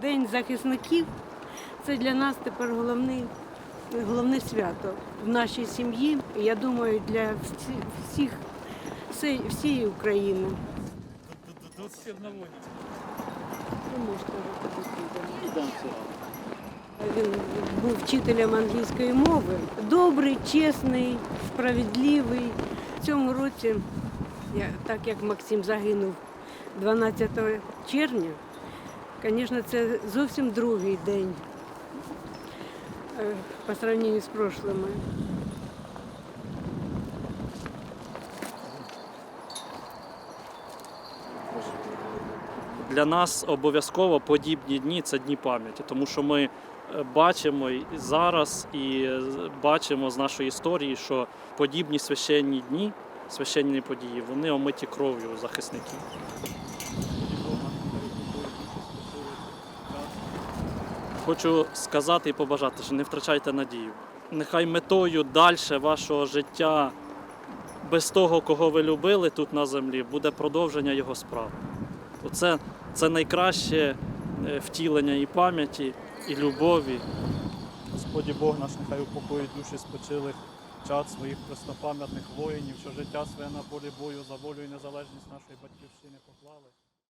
День захисників це для нас тепер головний, головне свято в нашій сім'ї. Я думаю, для всіх, всі- всієї України. Він був вчителем англійської мови. Добрий, чесний, справедливий. В цьому році, так як Максим загинув 12 червня, звісно, це зовсім другий день е, по сравнению з прошлими. Для нас обов'язково подібні дні це дні пам'яті, тому що ми е, бачимо і зараз і е, бачимо з нашої історії, що подібні священні дні, священні події, вони омиті кров'ю захисників. Хочу сказати і побажати, що не втрачайте надію. Нехай метою далі вашого життя без того, кого ви любили тут на землі, буде продовження його справ. Оце це найкраще е, втілення і пам'яті, і любові. Господі Бог наш нехай упокоїть душі спочилих чад своїх преснопам'ятних воїнів, що життя своє на полі бою за волю і незалежність нашої батьківщини поклали.